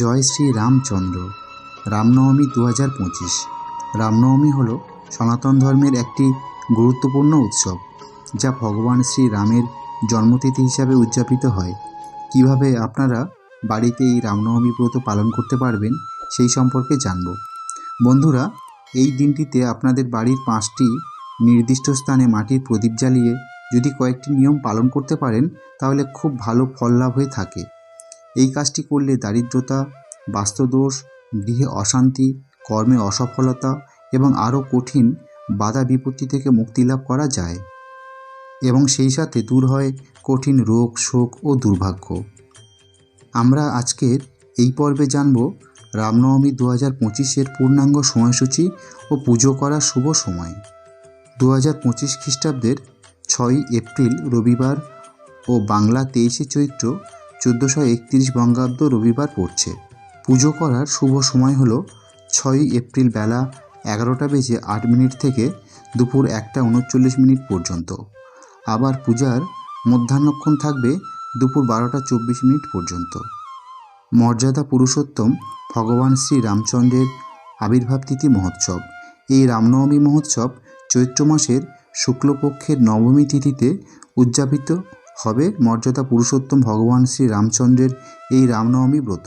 জয় শ্রী রামচন্দ্র। রামনবমী দু হাজার পঁচিশ। রামনবমী হল সনাতন ধর্মের একটি গুরুত্বপূর্ণ উৎসব, যা ভগবান শ্রী রামের জন্মতিথি হিসাবে উদযাপিত হয়। কীভাবে আপনারা বাড়িতে এই রামনবমী ব্রত পালন করতে পারবেন সেই সম্পর্কে জানব। বন্ধুরা, এই দিনটিতে আপনাদের বাড়ির পাঁচটি নির্দিষ্ট স্থানে মাটির প্রদীপ জ্বালিয়ে যদি কয়েকটি নিয়ম পালন করতে পারেন, তাহলে খুব ভালো ফল লাভ হয়ে থাকে। এই কাজটি করলে দারিদ্রতা, বাস্তুদোষ, গৃহে অশান্তি, কর্মে অসফলতা এবং আরও কঠিন বাধা বিপত্তি থেকে মুক্তি লাভ করা যায় এবং সেই সাথে দূর হয় কঠিন রোগ, শোক ও দুর্ভাগ্য। আমরা আজকের এই পর্বে জানব রামনবমী দু হাজার পঁচিশের পূর্ণাঙ্গ সময়সূচি ও পুজো করার শুভ সময়। দু হাজার পঁচিশ খ্রিস্টাব্দের ছয়ই এপ্রিল রবিবার ও বাংলা তেইশে চৈত্র চোদ্দোশো একত্রিশ বঙ্গাব্দ রবিবার পড়ছে। পুজো করার শুভ সময় হলো ছয়ই এপ্রিল বেলা এগারোটা বেজে আট মিনিট থেকে দুপুর একটা উনচল্লিশ মিনিট পর্যন্ত। আবার পূজার মধ্যাহ্নক্ষণ থাকবে দুপুর বারোটা চব্বিশ মিনিট পর্যন্ত। মর্যাদা পুরুষোত্তম, ভগবান শ্রী রামচন্দ্রের আবির্ভাব তিথি মহোৎসব। এই রামনবমী মহোৎসব চৈত্র মাসের শুক্লপক্ষের নবমী তিথিতে উদযাপিত হবে মর্যাদা পুরুষোত্তম ভগবান শ্রী রামচন্দ্রের এই রামনবমী ব্রত।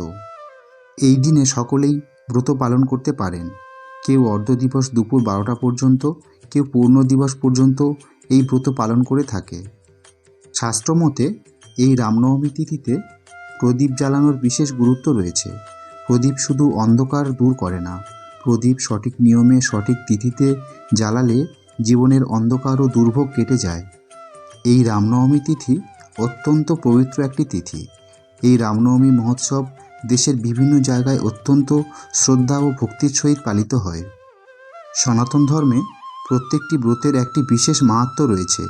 এই দিনে সকলেই ব্রত পালন করতে পারেন। কেউ অর্ধ দিবস দুপুর বারোটা পর্যন্ত, কেউ পূর্ণ দিবস পর্যন্ত এই ব্রত পালন করে থাকে। শাস্ত্রমতে এই রামনবমী তিথিতে প্রদীপ জ্বালানোর বিশেষ গুরুত্ব রয়েছে। প্রদীপ শুধু অন্ধকার দূর করে না, প্রদীপ সঠিক নিয়মে সঠিক তিথিতে জ্বালালে জীবনের অন্ধকার ও দুর্ভোগ কেটে যায়। এই রামনবমী তিথি অত্যন্ত পবিত্র একটি তিথি। এই রামনবমী মহোৎসব দেশের বিভিন্ন জায়গায় অত্যন্ত শ্রদ্ধা ও ভক্তির সহিত পালিত হয়। সনাতন ধর্মে প্রত্যেকটি ব্রতের একটি বিশেষ মাহাত্ম রয়েছে।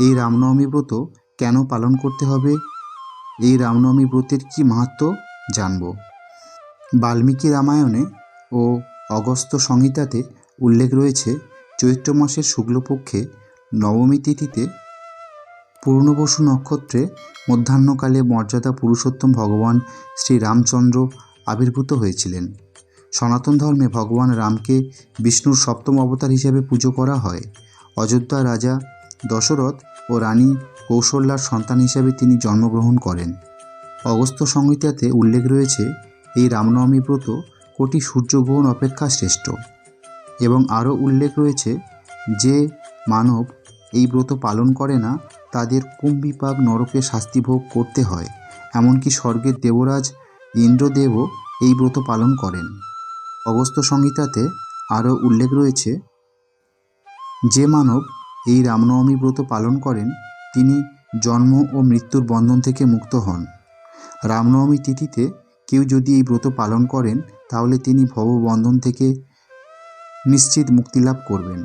এই রামনবমী ব্রত কেন পালন করতে হবে? এই রামনবমী ব্রতের কী মাহাত্ম্য জানব। বাল্মীকি রামায়ণে ও অগস্ত্য সংহিতাতে উল্লেখ রয়েছে, চৈত্র মাসের শুক্লপক্ষে নবমী তিথিতে পূর্ণবসু নক্ষত্রে মধ্যাহ্নকালে মর্যাদা পুরুষোত্তম ভগবান শ্রী রামচন্দ্র আবির্ভূত হয়েছিলেন। সনাতন ধর্মে ভগবান রামকে বিষ্ণুর সপ্তম অবতার হিসেবে পুজো করা হয়। অযোধ্যা রাজা দশরথ ও রানী কৌশল্যার সন্তান হিসেবে তিনি জন্মগ্রহণ করেন। অগস্ত্য সংহিতাতে উল্লেখ রয়েছে, এই রামনবমী ব্রত কোটি সূর্যগ্রহণ অপেক্ষা শ্রেষ্ঠ। এবং আরও উল্লেখ রয়েছে যে মানব এই ব্রত পালন করে না তাদের কুম্ভিপাক নরকে শাস্তি ভোগ করতে হয়, এমনকি স্বর্গের দেবরাজ ইন্দ্রদেবও এই ব্রত পালন করেন। অগস্ত্য সংহিতাতে আরও উল্লেখ রয়েছে, যে মানব এই রামনবমী ব্রত পালন করেন, তিনি জন্ম ও মৃত্যুর বন্ধন থেকে মুক্ত হন। রামনবমী তিথিতে কেউ যদি এই ব্রত পালন করেন, তাহলে তিনি ভববন্ধন থেকে নিশ্চিত মুক্তিলাভ করবেন।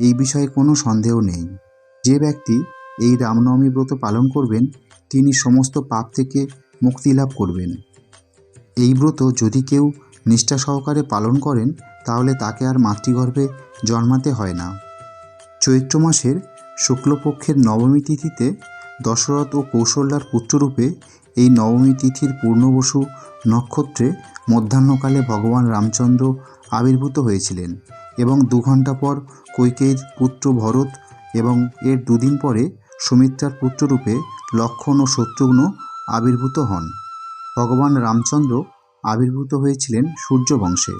এই বিষয়ে কোনো সন্দেহ নেই। যে ব্যক্তি এই রামনবমী ব্রত পালন করবেন, তিনি সমস্ত পাপ থেকে মুক্তি লাভ করবেন। এই ব্রত যদি কেউ নিষ্ঠা সহকারে পালন করেন, তাহলে তাকে আর মাতৃগর্ভে জন্মাতে হয় না। চৈত্র মাসের শুক্লপক্ষের নবমী তিথিতে দশরথ ও কৌশল্যার পুত্ররূপে এই নবমী তিথির পূর্ণবসু নক্ষত্রে মধ্যাহ্নকালে ভগবান রামচন্দ্র আবির্ভূত হয়েছিলেন এবং দু ঘণ্টা পর কৈকেয়ীর পুত্র ভরত এবং এর দুদিন পরে সুমিত্রার পুত্ররূপে লক্ষণ ও শত্রুঘ্ন আবির্ভূত হন। ভগবান রামচন্দ্র আবির্ভূত হয়েছিলেন সূর্যবংশে।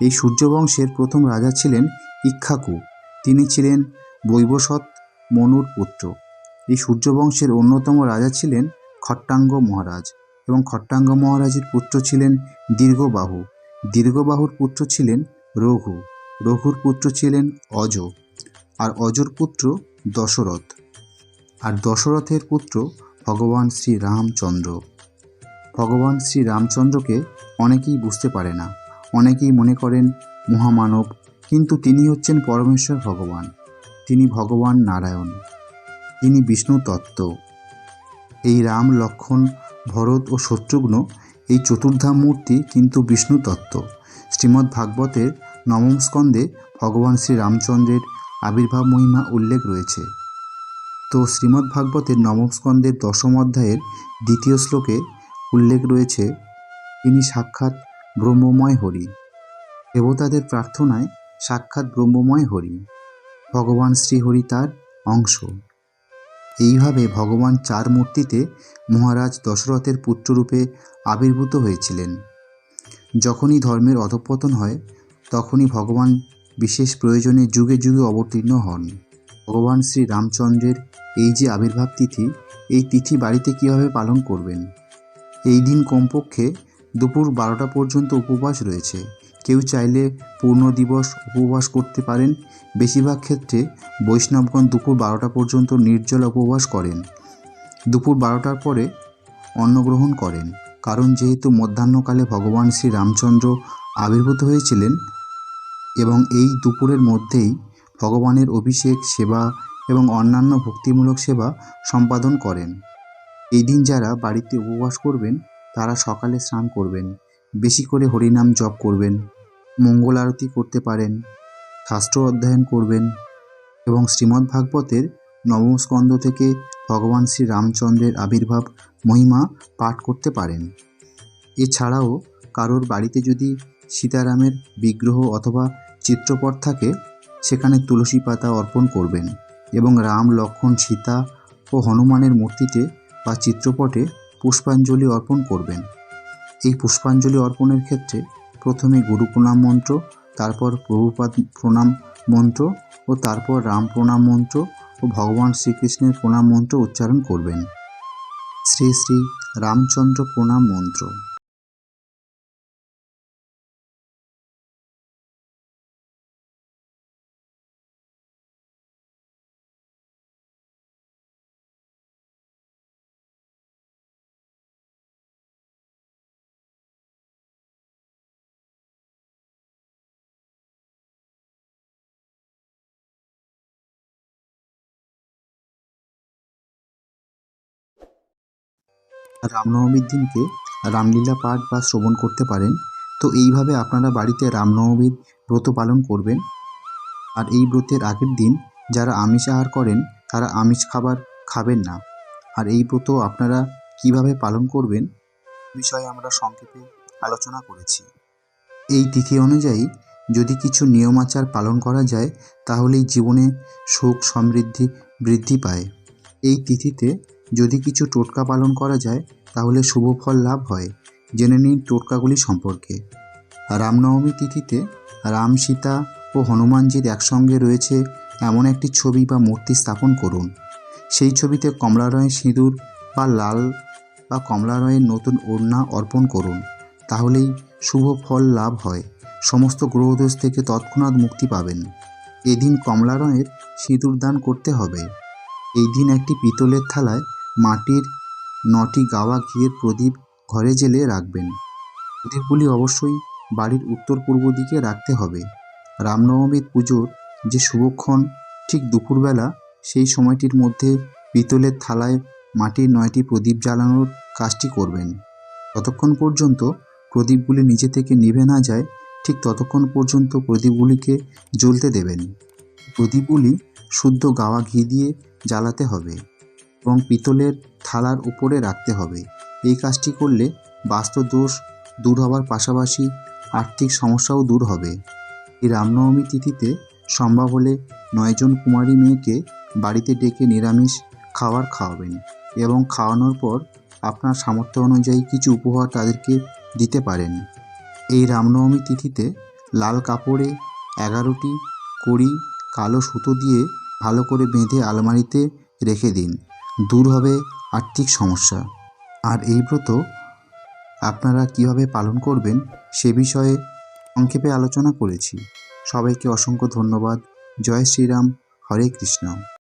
এই সূর্যবংশের প্রথম রাজা ছিলেন ইক্ষাকু। তিনি ছিলেন বৈবসৎ মনুর পুত্র। এই সূর্যবংশের অন্যতম রাজা ছিলেন খট্টাঙ্গ মহারাজ এবং খট্টাঙ্গ মহারাজের পুত্র ছিলেন দীর্ঘবাহু। দীর্ঘবাহুর পুত্র ছিলেন রঘু। রঘুর পুত্র ছিলেন অজ। আর অজর পুত্র দশরথ। আর দশরথের পুত্র ভগবান শ্রী রামচন্দ্র ভগবান শ্রী রামচন্দ্রকে অনেকেই বুঝতে পারে না। অনেকেই মনে করেন, মহামানব, কিন্তু তিনি হচ্ছেন পরমেশ্বর ভগবান। তিনি ভগবান নারায়ণ। তিনি বিষ্ণু তত্ত্ব। এই রাম, লক্ষণ, ভরত ও শত্রুঘ্ন এই চতুর্ধাম মূর্তি কিন্তু বিষ্ণু তত্ত্ব। শ্রীমদ্ ভাগবতের নবম স্কন্ধে ভগবান শ্রী রামচন্দ্রের আবির্ভাব মহিমা উল্লেখ রয়েছে। তো শ্রীমদ্ভাগবতের নবম স্কন্ধের দশম অধ্যায়ের দ্বিতীয় শ্লোকে উল্লেখ রয়েছে তিনি সাক্ষাৎ ব্রহ্মময় হরি। দেবতাদের প্রার্থনায় সাক্ষাৎ ব্রহ্মময় হরি, ভগবান শ্রীহরি তার অংশ। এইভাবে ভগবান চার মূর্তিতে মহারাজ দশরথের পুত্ররূপে আবির্ভূত হয়েছিলেন। যখনই ধর্মের অধঃপতন হয়, তখনই ভগবান বিশেষ প্রয়োজনে যুগে যুগে অবতীর্ণ হন। ভগবান শ্রী রামচন্দ্রের এই যে আবির্ভাব তিথি, এই তিথি বাড়িতে কীভাবে পালন করবেন? এই দিন কমপক্ষে দুপুর বারোটা পর্যন্ত উপবাস রয়েছে। কেউ চাইলে পূর্ণ দিবস উপবাস করতে পারেন। বেশিরভাগ ক্ষেত্রে বৈষ্ণবগণ দুপুর বারোটা পর্যন্ত নির্জল উপবাস করেন। দুপুর বারোটার পরে অন্নগ্রহণ করেন। কারণ যেহেতু মধ্যাহ্নকালে ভগবান শ্রী রামচন্দ্র আবির্ভূত হয়েছিলেন এবং এই দুপুরের মধ্যেই ভগবানের অভিষেক, সেবা এবং অন্যান্য ভক্তিমূলক সেবা সম্পাদন করেন। এই দিন যারা বাড়িতে উপবাস করবেন, তারা সকালে স্নান করবেন, বেশি করে হরিনাম জপ করবেন, মঙ্গল আরতি করতে পারেন, শাস্ত্র অধ্যয়ন করবেন এবং শ্রীমদ্ ভাগবতের নবম স্কন্ধ থেকে ভগবান শ্রী রামচন্দ্রের আবির্ভাব মহিমা পাঠ করতে পারেন। এছাড়াও কারোর বাড়িতে যদি সীতারামের বিগ্রহ অথবা চিত্রপট থাকে, সেখানে তুলসী পাতা অর্পণ করবেন। এবং রাম, লক্ষ্মণ, সীতা ও হনুমানের মূর্তিতে বা চিত্রপটে পুষ্পাঞ্জলি অর্পণ করবেন। এই পুষ্পাঞ্জলি অর্পণের ক্ষেত্রে প্রথমে গুরু প্রণাম মন্ত্র, তারপর প্রভুপাদ প্রণাম মন্ত্র ও তারপর রাম প্রণাম মন্ত্র ও ভগবান শ্রীকৃষ্ণের প্রণাম মন্ত্র উচ্চারণ করবেন। শ্রী শ্রী রামচন্দ্র প্রণাম মন্ত্র। রামনবমীর দিনকে রামলীলা পাঠ বা শ্রবণ করতে পারেন। তো এইভাবে আপনারা বাড়িতে রামনবমীর ব্রত পালন করবেন। আর এই ব্রতের আগের দিন যারা আমিষ আহার করেন, তারা আমিষ খাবার খাবেন না। আর এই ব্রত আপনারা কীভাবে পালন করবেন বিষয়ে আমরা সংক্ষেপে আলোচনা করেছি। এই তিথি অনুযায়ী যদি কিছু নিয়মাচার পালন করা যায়, তাহলেই জীবনে সুখ সমৃদ্ধি বৃদ্ধি পায়। এই তিথিতে যদি কিছু টোটকা পালন করা যায়, তাহলে শুভ ফল লাভ হয়। জেনে নিন টোটকাগুলি সম্পর্কে। রামনবমী তিথিতে রাম, সীতা ও হনুমানজির একসঙ্গে রয়েছে এমন একটি ছবি বা মূর্তি স্থাপন করুন। সেই ছবিতে কমলা রঙের সিঁদুর বা লাল বা কমলা রঙের নতুন ওড়না অর্পণ করুন। তাহলেই শুভ ফল লাভ হয়। সমস্ত গ্রহদোষ থেকে তৎক্ষণাৎ মুক্তি পাবেন। এদিন কমলা রঙের সিঁদুর দান করতে হবে। এই দিন একটি পিতলের থালায় মাটির নটি গাওয়া ঘিয়ের প্রদীপ ঘরে জেলে রাখবেন। প্রদীপগুলি অবশ্যই বাড়ির উত্তর পূর্ব দিকে রাখতে হবে। রামনবমীর পুজোর যে শুভক্ষণ ঠিক দুপুরবেলা, সেই সময়টির মধ্যে পিতলের থালায় মাটির নয়টি প্রদীপ জ্বালানোর কাজটি করবেন। ততক্ষণ পর্যন্ত প্রদীপগুলি নিজে থেকে নিভে না যায়, ঠিক ততক্ষণ পর্যন্ত প্রদীপগুলিকে জ্বলতে দেবেন। প্রদীপগুলি শুদ্ধ গাওয়া ঘি দিয়ে জ্বালাতে হবে। এবং পিতলের থালার উপরে রাখতে হবে। এই কাজটি করলে বাস্তু দোষ দূর হওয়ার পাশাপাশি আর্থিক সমস্যাও দূর হবে। এই রামনবমী তিথিতে সম্ভব হলে নয়জন কুমারী মেয়েকে বাড়িতে ডেকে নিরামিষ খাবার খাওয়াবেন এবং খাওয়ানোর পর আপনার সামর্থ্য অনুযায়ী কিছু উপহার তাদেরকে দিতে পারেন। এই রামনবমী তিথিতে লাল কাপড়ে এগারোটি কড়ি কালো সুতো দিয়ে ভালো করে বেঁধে আলমারিতে রেখে দিন। দূর হবে আর্থিক সমস্যা। আর এই ব্রত আপনারা কীভাবে পালন করবেন সে বিষয়ে সংক্ষেপে আলোচনা করেছি। সবাইকে অসংখ্য ধন্যবাদ। জয় শ্রীরাম। হরে কৃষ্ণ।